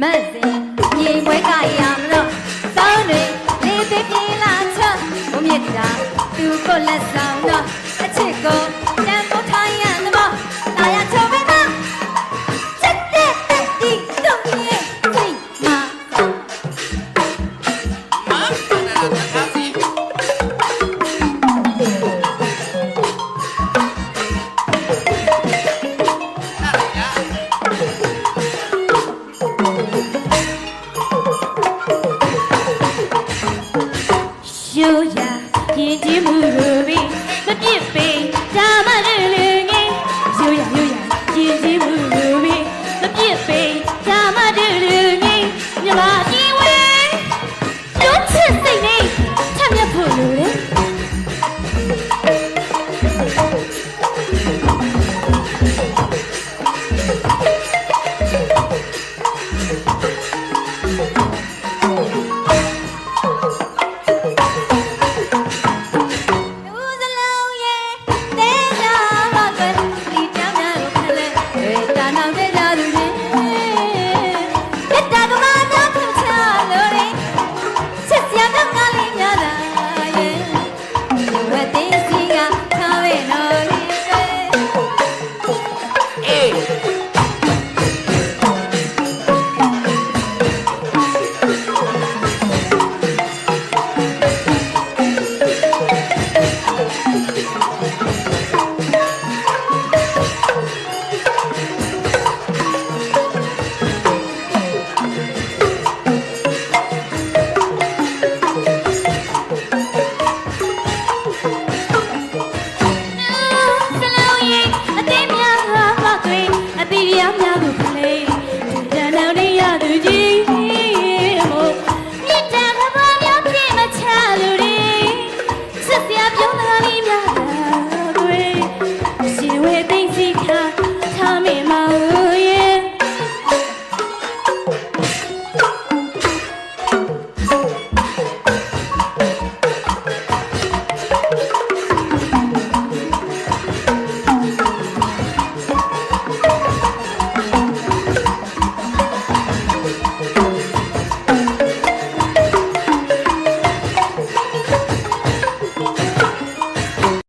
မတ်စင်မြေခွဲကရမလို့စောင်းတွေလေးသိပြေးလာချက်ဘုံမြစ်တာသူကိုလက်ဆောင်တော့အချစ်ကို ရိုးရာရင်ကြီးမှုရူပီမပြစ်ပေဒါမှလည်း arrepentir.